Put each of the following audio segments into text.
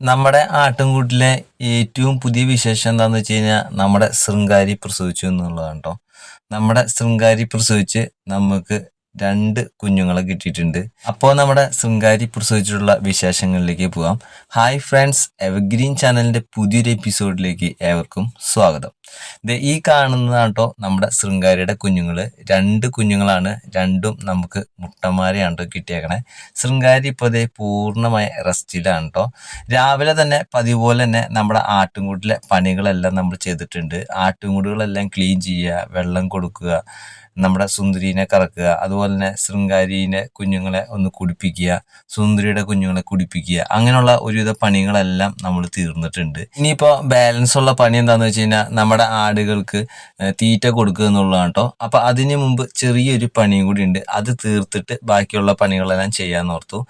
നമ്മുടെ ആട്ടിൻകൂട്ടിലെ ഏറ്റവും പുതിയ വിശേഷം എന്താണെന്ന് വെച്ച് കഴിഞ്ഞാൽ നമ്മുടെ ശൃംഗാരി പ്രസവിച്ചു എന്നുള്ളതാണ് കേട്ടോ നമ്മുടെ ശൃംഗാരി പ്രസവിച്ച് നമുക്ക് രണ്ട് കുഞ്ഞുങ്ങളെ കിട്ടിയിട്ടുണ്ട്. അപ്പോൾ നമ്മുടെ ശൃംഗാരി പ്രസവിച്ചിട്ടുള്ള വിശേഷങ്ങളിലേക്ക് പോകാം ഹായ് ഫ്രണ്ട്സ് എവർഗ്രീൻ ചാനലിന്റെ പുതിയൊരു എപ്പിസോഡിലേക്ക് ഏവർക്കും സ്വാഗതം. ഈ കാണുന്നതാണ് കേട്ടോ നമ്മുടെ ശൃംഗാരിയുടെ കുഞ്ഞുങ്ങൾ രണ്ട് കുഞ്ഞുങ്ങളാണ് രണ്ടും നമുക്ക് മുട്ടന്മാരെയാണ് കേട്ടോ കിട്ടിയേക്കണേ. ശൃംഗാരി ഇപ്പോൾ ഇതേ പൂർണമായ റെസ്റ്റിലാണ് കേട്ടോ രാവിലെ തന്നെ പതിവ് പോലെ തന്നെ നമ്മുടെ ആട്ടുംകൂട്ടിലെ പണികളെല്ലാം നമ്മൾ ചെയ്തിട്ടുണ്ട്. ആട്ടുംകൂടുകളെല്ലാം ക്ലീൻ ചെയ്യുക വെള്ളം കൊടുക്കുക നമ്മുടെ സുന്ദരീനെ കറക്കുക അതുപോലെ തന്നെ ശൃംഗാരീനെ കുഞ്ഞുങ്ങളെ ഒന്ന് കുടിപ്പിക്കുക സുന്ദരിയുടെ കുഞ്ഞുങ്ങളെ കുടിപ്പിക്കുക അങ്ങനെയുള്ള ഒരുവിധ പണികളെല്ലാം നമ്മൾ തീർന്നിട്ടുണ്ട്. ഇനിയിപ്പോൾ ബാലൻസ് ഉള്ള പണി എന്താണെന്ന് വെച്ച് കഴിഞ്ഞാൽ നമ്മുടെ ആടുകൾക്ക് തീറ്റ കൊടുക്കുക എന്നുള്ളതാണ് കേട്ടോ അപ്പം അതിന് മുമ്പ് ചെറിയൊരു പണിയും കൂടി ഉണ്ട്. അത് തീർത്തിട്ട് ബാക്കിയുള്ള പണികളെല്ലാം ചെയ്യാൻ ഓർത്തു.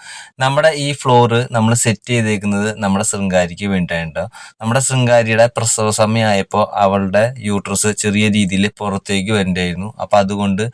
നമ്മുടെ ഈ ഫ്ലോറ് നമ്മൾ സെറ്റ് ചെയ്തേക്കുന്നത് നമ്മുടെ ശൃംഗാരിക്ക് വേണ്ടിയിട്ടാണ് കേട്ടോ നമ്മുടെ ശൃംഗാരിയുടെ പ്രസവ സമയമായപ്പോൾ അവളുടെ യൂട്രസ് ചെറിയ രീതിയിൽ പുറത്തേക്ക് വരണ്ടായിരുന്നു. അപ്പൊ അതുകൊണ്ട്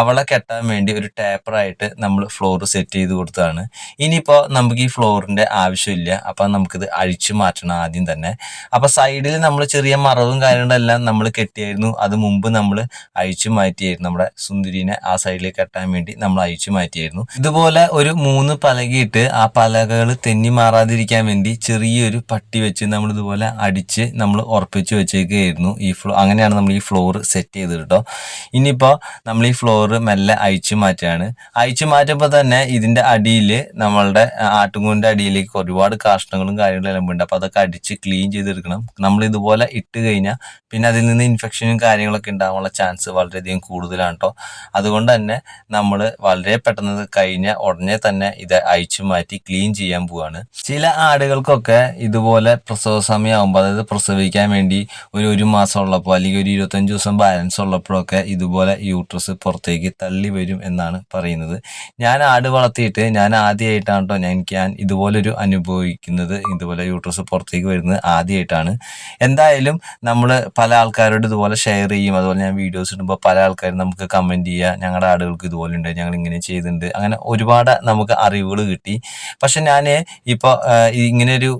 അവളെ കെട്ടാൻ വേണ്ടി ഒരു ടേപ്പറായിട്ട് നമ്മൾ ഫ്ലോർ സെറ്റ് ചെയ്ത് കൊടുത്തതാണ്. ഇനിയിപ്പോൾ നമുക്ക് ഈ ഫ്ലോറിന്റെ ആവശ്യമില്ല. അപ്പൊ നമുക്കിത് അഴിച്ചു മാറ്റണം ആദ്യം തന്നെ. അപ്പൊ സൈഡിൽ നമ്മൾ ചെറിയ മറവും കാര്യങ്ങളെല്ലാം നമ്മൾ കെട്ടിയായിരുന്നു. അത് മുമ്പ് നമ്മൾ അഴിച്ചു മാറ്റിയായിരുന്നു. നമ്മുടെ സുന്ദരിനെ ആ സൈഡിലേക്ക് കെട്ടാൻ വേണ്ടി നമ്മൾ അഴിച്ചു മാറ്റിയായിരുന്നു. ഇതുപോലെ ഒരു മൂന്ന് പലകയിട്ട് ആ പലകകൾ തെന്നി മാറാതിരിക്കാൻ വേണ്ടി ചെറിയൊരു പട്ടി വെച്ച് നമ്മൾ ഇതുപോലെ അടിച്ച് നമ്മൾ ഉറപ്പിച്ച് വെച്ചേക്കായിരുന്നു ഈ ഫ്ലോ അങ്ങനെയാണ് നമ്മൾ ഈ ഫ്ലോർ സെറ്റ് ചെയ്തത് കേട്ടോ ഇനിയിപ്പോൾ നമ്മൾ ഈ ഫ്ലോർ മെല്ലെ അഴിച്ചു മാറ്റുകയാണ് അഴിച്ചു മാറ്റുമ്പോൾ തന്നെ ഇതിന്റെ അടിയിൽ നമ്മളുടെ ആട്ടുകൂടിന്റെ അടിയിലേക്ക് ഒരുപാട് കാഷ്ടങ്ങളും കാര്യങ്ങളും എല്ലാം ഉണ്ട്. അപ്പോൾ അതൊക്കെ അടിച്ച് ക്ലീൻ ചെയ്തെടുക്കണം. നമ്മൾ ഇതുപോലെ ഇട്ട് കഴിഞ്ഞാൽ പിന്നെ അതിൽ നിന്ന് ഇൻഫെക്ഷനും കാര്യങ്ങളൊക്കെ ഉണ്ടാകാനുള്ള ചാൻസ് വളരെയധികം കൂടുതലാണ് കേട്ടോ അതുകൊണ്ട് തന്നെ നമ്മൾ വളരെ പെട്ടെന്ന് കഴിഞ്ഞ ഉടനെ തന്നെ ഇത് അഴിച്ചു മാറ്റി ക്ലീൻ ചെയ്യാൻ പോവാണ്. ചില ആടുകൾക്കൊക്കെ ഇതുപോലെ പ്രസവ സമയമാകുമ്പോൾ അതായത് പ്രസവിക്കാൻ വേണ്ടി ഒരു ഒരു മാസം ഉള്ളപ്പോൾ അല്ലെങ്കിൽ ഒരു ഇരുപത്തഞ്ച് ദിവസം ബാലൻസ് ഉള്ളപ്പോഴൊക്കെ ഇതുപോലെ യൂട്രസ് പുറത്തേക്ക് തള്ളി വരും എന്നാണ് പറയുന്നത്. ഞാൻ ആട് വളർത്തിയിട്ട് ഞാൻ ആദ്യമായിട്ടാണ് കേട്ടോ ഞാൻ ഞാൻ ഇതുപോലൊരു അനുഭവിക്കുന്നത്. ഇതുപോലെ യൂട്രസ് പുറത്തേക്ക് വരുന്നത് ആദ്യമായിട്ടാണ് എന്തായാലും നമ്മൾ പല ആൾക്കാരോട് ഇതുപോലെ ഷെയർ ചെയ്യും. അതുപോലെ ഞാൻ വീഡിയോസ് ഇടുമ്പോൾ പല ആൾക്കാരും നമുക്ക് കമന്റ് ചെയ്യുക ഞങ്ങളുടെ ആടുകൾക്ക് ഇതുപോലെ ഉണ്ട്. ഞങ്ങൾ ഇങ്ങനെ ചെയ്തിട്ടുണ്ട് അങ്ങനെ ഒരുപാട് നമുക്ക് അറിവുകൾ കിട്ടി. പക്ഷെ ഞാൻ ഇപ്പോൾ ഇങ്ങനെ ഒരു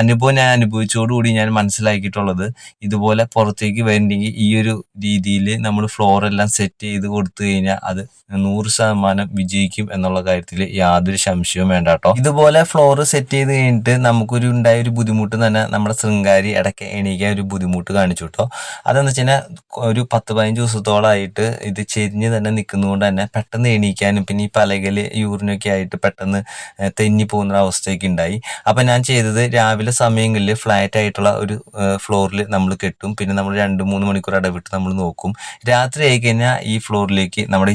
അനുഭവം ഞാൻ അനുഭവിച്ചോടുകൂടി ഞാൻ മനസ്സിലാക്കിയിട്ടുള്ളത് ഇതുപോലെ പുറത്തേക്ക് വരണമെങ്കിൽ ഈ ഒരു രീതിയിൽ നമ്മൾ ഫ്ലോർ എല്ലാം സെറ്റ് ചെയ്ത് കൊടുത്തു കഴിഞ്ഞാൽ അത് നൂറ് ശതമാനം വിജയിക്കും എന്നുള്ള കാര്യത്തിൽ യാതൊരു സംശയവും വേണ്ട കേട്ടോ. ഇതുപോലെ ഫ്ലോർ സെറ്റ് ചെയ്ത് കഴിഞ്ഞിട്ട് നമുക്കൊരു ഉണ്ടായ ഒരു ബുദ്ധിമുട്ട് തന്നെ നമ്മുടെ ശൃംഗാരി ഇടയ്ക്ക് എണീക്കാൻ ഒരു ബുദ്ധിമുട്ട് കാണിച്ചു കേട്ടോ. അതെന്ന് വെച്ച് കഴിഞ്ഞാൽ ഒരു പത്ത് പതിനഞ്ച് ദിവസത്തോളമായിട്ട് ഇത് ചെരിഞ്ഞ് തന്നെ നിൽക്കുന്നതുകൊണ്ട് തന്നെ പെട്ടെന്ന് എണീക്കാനും പിന്നെ ഈ പലകൽ യൂറിനൊക്കെ ആയിട്ട് പെട്ടെന്ന് തെന്നി പോകുന്ന അവസ്ഥയൊക്കെ ഉണ്ടായി അപ്പം ഞാൻ ചെയ്തത് രാവിലെ സമയങ്ങളിൽ ഫ്ലാറ്റ് ആയിട്ടുള്ള ഒരു ഫ്ലോറിൽ നമ്മൾ കെട്ടും. പിന്നെ നമ്മൾ രണ്ട് മൂന്ന് മണിക്കൂർ ഇടവിട്ട് നമ്മൾ നോക്കും. രാത്രി ആയി കഴിഞ്ഞാൽ ഈ ഫ്ലോറിലേക്ക് നമ്മുടെ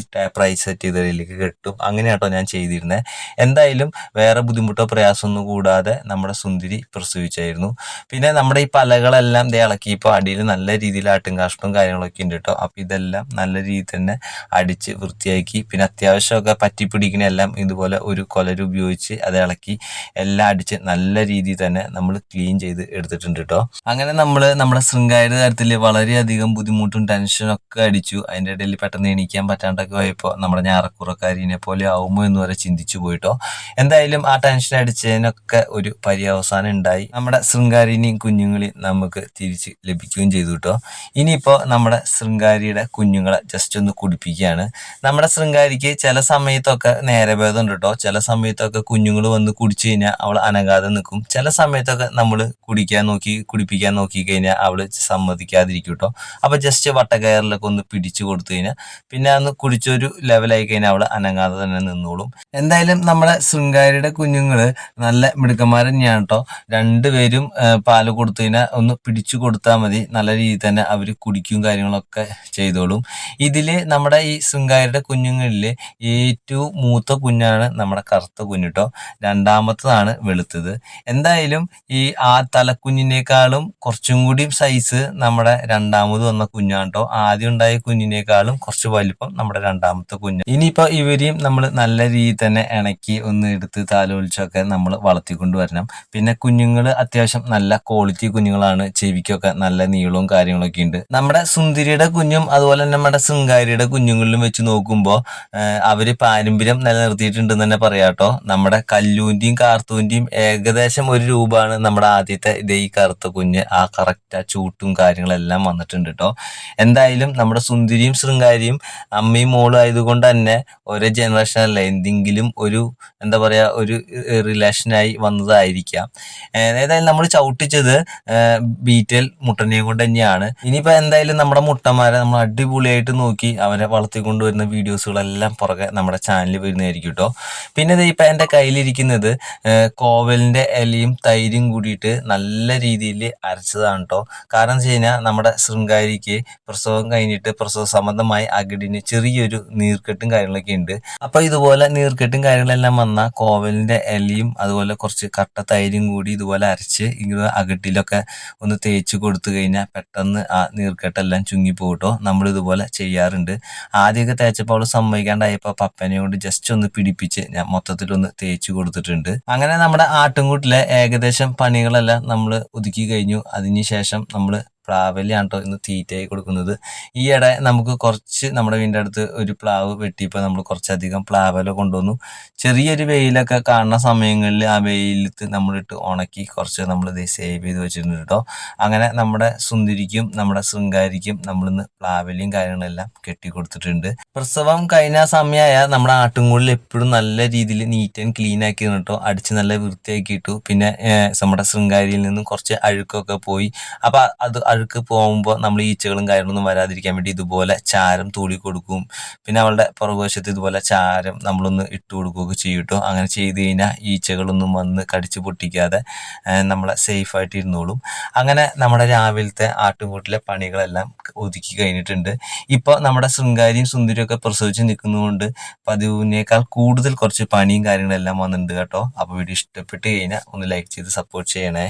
ഐ സെറ്റ് ചെയ്തതിലേക്ക് കെട്ടും. അങ്ങനെയാട്ടോ ഞാൻ ചെയ്തിരുന്നത് എന്തായാലും വേറെ ബുദ്ധിമുട്ടോ പ്രയാസമൊന്നും കൂടാതെ നമ്മുടെ സുന്ദരി പ്രസവിച്ചായിരുന്നു. പിന്നെ നമ്മുടെ ഈ പലകളെല്ലാം ദേ ഇളക്കി. ഇപ്പോൾ അടിയിൽ നല്ല രീതിയിൽ ആട്ടും കാഷ്ടവും കാര്യങ്ങളൊക്കെ ഉണ്ട് കേട്ടോ അപ്പോൾ ഇതെല്ലാം നല്ല രീതിയിൽ തന്നെ അടിച്ച് വൃത്തിയാക്കി പിന്നെ അത്യാവശ്യമൊക്കെ പറ്റി പിടിക്കണെല്ലാം ഇതുപോലെ ഒരു കൊലര് ഉപയോഗിച്ച് അത് ഇളക്കി എല്ലാം അടിച്ച് നല്ല രീതിയിൽ തന്നെ നമ്മൾ ക്ലീൻ ചെയ്ത് എടുത്തിട്ടുണ്ട് കേട്ടോ അങ്ങനെ നമ്മൾ നമ്മുടെ ശൃംഗാരി കാര്യത്തിൽ വളരെയധികം ബുദ്ധിമുട്ടും ടെൻഷനും ഒക്കെ അടിച്ചു. അതിന്റെ ഇടയിൽ പെട്ടെന്ന് എണീക്കാൻ പറ്റാണ്ടൊക്കെ പോയപ്പോൾ നമ്മുടെ ഞാറക്കുറക്കാരിനെ പോലെ ആവുമോ എന്ന് വരെ ചിന്തിച്ചു പോയിട്ടോ എന്തായാലും ആ ടെൻഷൻ അടിച്ചതിനൊക്കെ ഒരു പര്യവസാനം ഉണ്ടായി. നമ്മുടെ ശൃംഗാരിനെയും കുഞ്ഞുങ്ങളെയും നമുക്ക് തിരിച്ച് ലഭിക്കുകയും ചെയ്തു. കേട്ടോ ഇനിയിപ്പോൾ നമ്മുടെ ശൃംഗാരിയുടെ കുഞ്ഞുങ്ങളെ ജസ്റ്റ് ഒന്ന് കുടിപ്പിക്കുകയാണ്. നമ്മുടെ ശൃംഗാരിക്ക് ചില സമയത്തൊക്കെ നേരഭേദം ഉണ്ട് കേട്ടോ ചില സമയത്തൊക്കെ കുഞ്ഞുങ്ങൾ വന്ന് കുടിച്ചു കഴിഞ്ഞാൽ അവൾ അനങ്ങാതെ നിൽക്കും. ചില സമയത്തൊക്കെ നമ്മൾ കുടിക്കാൻ നോക്കി കുടിപ്പിക്കാൻ നോക്കി കഴിഞ്ഞാൽ അവൾ സമ്മതിക്കാതിരിക്കും കേട്ടോ അപ്പോൾ ജസ്റ്റ് വട്ടക്കയറിലൊക്കെ ഒന്ന് പിടിച്ചു കൊടുത്തു കഴിഞ്ഞാൽ പിന്നെ അന്ന് കുടിച്ചൊരു ലെവലായി കഴിഞ്ഞാൽ അവൾ അനങ്ങാതെ തന്നെ നിന്നോളും. എന്തായാലും നമ്മുടെ ശൃംഗാരിയുടെ കുഞ്ഞുങ്ങൾ നല്ല മിടുക്കന്മാർ തന്നെയാണ് കേട്ടോ രണ്ടുപേരും പാൽ കൊടുത്തു കഴിഞ്ഞാൽ ഒന്ന് പിടിച്ചു കൊടുത്താൽ മതി. നല്ല രീതിയിൽ തന്നെ അവർ കുടിക്കും കാര്യങ്ങളൊക്കെ ചെയ്തോളും. ഇതിൽ നമ്മുടെ ഈ ശൃംഗാരിയുടെ കുഞ്ഞുങ്ങളിൽ ഏറ്റവും മൂത്ത കുഞ്ഞാണ് നമ്മുടെ കറുത്ത കുഞ്ഞിട്ടോ രണ്ടാമത്തതാണ് വെളുത്തത്. എന്തായാലും ഈ ആ തലക്കുഞ്ഞിനേക്കാളും കുറച്ചും കൂടി സൈസ് നമ്മുടെ രണ്ടാമത് വന്ന കുഞ്ഞാണ് കേട്ടോ ആദ്യം ഉണ്ടായ കുഞ്ഞിനേക്കാളും കുറച്ച് വലിപ്പം നമ്മുടെ രണ്ടാമത്തെ കുഞ്ഞ്. ഇനിയിപ്പോൾ ഇവരെയും നമ്മൾ നല്ല രീതിയിൽ തന്നെ ഇണക്കി ഒന്ന് എടുത്ത് താലോലിച്ചൊക്കെ നമ്മൾ വളർത്തിക്കൊണ്ട് വരണം. പിന്നെ കുഞ്ഞുങ്ങൾ അത്യാവശ്യം നല്ല ക്വാളിറ്റി കുഞ്ഞുങ്ങളാണ്. ചെവിക്കൊക്കെ നല്ല നീളവും കാര്യങ്ങളൊക്കെ ഉണ്ട്. നമ്മുടെ സുന്ദരിയുടെ കുഞ്ഞും അതുപോലെ തന്നെ നമ്മുടെ ശൃംഗാരിയുടെ കുഞ്ഞുങ്ങളിലും വെച്ച് നോക്കുമ്പോൾ അവർ പാരമ്പര്യം നിലനിർത്തിയിട്ടുണ്ടെന്ന് തന്നെ പറയാട്ടോ നമ്മുടെ കല്ലൂന്റെയും കാർത്തൂന്റെയും ഏകദേശം ഒരു രൂപമാണ് നമ്മുടെ ആദ്യത്തെ ഇതേ ഈ കറുത്ത കുഞ്ഞ് ആ കറക്റ്റ് ആ ചൂട്ടും കാര്യങ്ങളെല്ലാം വന്നിട്ടുണ്ട് കേട്ടോ. എന്തായാലും നമ്മുടെ സുന്ദരിയും ശൃംഗാരിയും അമ്മയും മോളും ആയതുകൊണ്ട് തന്നെ ഒരേ ജനറേഷൻ അല്ല എന്തെങ്കിലും ഒരു എന്താ പറയാ ഒരു റിലേഷനായി വന്നതായിരിക്കാം. ഏതായാലും നമ്മൾ ചവിട്ടിച്ചത് ബീറ്റൽ മുട്ടനെയും കൊണ്ട് ഇനിയിപ്പോ എന്തായാലും നമ്മുടെ മുട്ടന്മാരെ നമ്മൾ അടിപൊളിയായിട്ട് നോക്കി അവരെ വളർത്തിക്കൊണ്ടുവരുന്ന വീഡിയോസുകളെല്ലാം പുറകെ നമ്മുടെ ചാനലിൽ വരുന്നതായിരിക്കും കേട്ടോ പിന്നെ ഇപ്പൊ എന്റെ കയ്യിലിരിക്കുന്നത് കോവലിന്റെ ഇലയും തൈരും കൂടിയിട്ട് നല്ല രീതിയിൽ അരച്ചതാണ് കേട്ടോ കാരണം വെച്ച് കഴിഞ്ഞാൽ നമ്മുടെ ശൃംഗാരിക്ക് പ്രസവം കഴിഞ്ഞിട്ട് പ്രസവ സംബന്ധമായി അകിടിന് ചെറിയൊരു നീർക്കെട്ടും കാര്യങ്ങളൊക്കെ ഉണ്ട്. അപ്പൊ ഇതുപോലെ നീർക്കെട്ടും കാര്യങ്ങളെല്ലാം വന്ന കോവലിന്റെ ഇലയും അതുപോലെ കുറച്ച് കട്ട തൈരും കൂടി ഇതുപോലെ അരച്ച് ഇങ്ങനെ അകിട്ടിലൊക്കെ ഒന്ന് തേച്ച് കൊടുത്തു കഴിഞ്ഞാൽ പെട്ടെന്ന് ആ നീർക്കെട്ടെല്ലാം ചുങ്ങിപ്പോട്ടോ നമ്മൾ ഇതുപോലെ ചെയ്യാറുണ്ട്. ആദ്യമൊക്കെ തേച്ചപ്പോൾ അവൾ സമ്മതിക്കാണ്ടായപ്പോ പപ്പനെ കൊണ്ട് ജസ്റ്റ് ഒന്ന് പിടിപ്പിച്ച് ഞാൻ മൊത്തത്തിലൊന്ന് തേച്ച് കൊടുത്തിട്ടുണ്ട്. അങ്ങനെ നമ്മുടെ ആട്ടുംകൂട്ടിലെ ഏകദേശം പണികളെല്ലാം നമ്മൾ ഒതുക്കി കഴിഞ്ഞു. അതിനുശേഷം നമ്മൾ പ്ലാവലിയാണ് കേട്ടോ ഇന്ന് തീറ്റയായി കൊടുക്കുന്നത്. ഈയിടെ നമുക്ക് കുറച്ച് നമ്മുടെ വീടിന്റെ അടുത്ത് ഒരു പ്ലാവ് വെട്ടിയപ്പോൾ നമ്മൾ കുറച്ചധികം പ്ലാവല കൊണ്ടുവന്നു. ചെറിയൊരു വെയിലൊക്കെ കാണുന്ന സമയങ്ങളിൽ ആ വെയിലത്ത് നമ്മളിട്ട് ഉണക്കി കുറച്ച് നമ്മൾ ഇത് സേവ് ചെയ്ത് വെച്ചിട്ടുണ്ട് കേട്ടോ അങ്ങനെ നമ്മുടെ സുന്ദരിക്കും നമ്മുടെ ശൃംഗാരിക്കും നമ്മളിന്ന് പ്ലാവലിയും കാര്യങ്ങളെല്ലാം കെട്ടി കൊടുത്തിട്ടുണ്ട്. പ്രസവം കഴിഞ്ഞ സമയമായ നമ്മുടെ ആട്ടുംകൂടിൽ എപ്പോഴും നല്ല രീതിയിൽ നീറ്റ് ആൻഡ് ക്ലീൻ ആക്കി കേട്ടോ അടിച്ച് നല്ല വൃത്തിയാക്കിയിട്ടു. പിന്നെ നമ്മുടെ ശൃംഗാരിയിൽ നിന്നും കുറച്ച് അഴുക്കൊക്കെ പോയി. അപ്പം അത് അഴുക്ക് പോകുമ്പോൾ നമ്മൾ ഈച്ചകളും കാര്യങ്ങളൊന്നും വരാതിരിക്കാൻ വേണ്ടി ഇതുപോലെ ചാരം തൂളി കൊടുക്കും. പിന്നെ അവളുടെ പുറകുവശത്ത് ഇതുപോലെ ചാരം നമ്മളൊന്ന് ഇട്ട് കൊടുക്കുകയൊക്കെ ചെയ്യും കേട്ടോ അങ്ങനെ ചെയ്ത് കഴിഞ്ഞാൽ ഈച്ചകളൊന്നും വന്ന് കടിച്ച് പൊട്ടിക്കാതെ നമ്മളെ സേഫ് ആയിട്ട് ഇരുന്നോളും. അങ്ങനെ നമ്മുടെ രാവിലത്തെ ആട്ടുംകൂട്ടിലെ പണികളെല്ലാം ഒതുക്കി കഴിഞ്ഞിട്ടുണ്ട്. ഇപ്പോൾ നമ്മുടെ ശൃംഗാരിയും സുന്ദരിയും ഒക്കെ പ്രസവിച്ച് നിൽക്കുന്നതുകൊണ്ട് പതിവിനേക്കാൾ കൂടുതൽ കുറച്ച് പണിയും കാര്യങ്ങളെല്ലാം വന്നിട്ടുണ്ട് കേട്ടോ. അപ്പോൾ വീഡിയോ ഇഷ്ടപ്പെട്ട് കഴിഞ്ഞാൽ ഒന്ന് ലൈക്ക് ചെയ്ത് സപ്പോർട്ട് ചെയ്യണേ.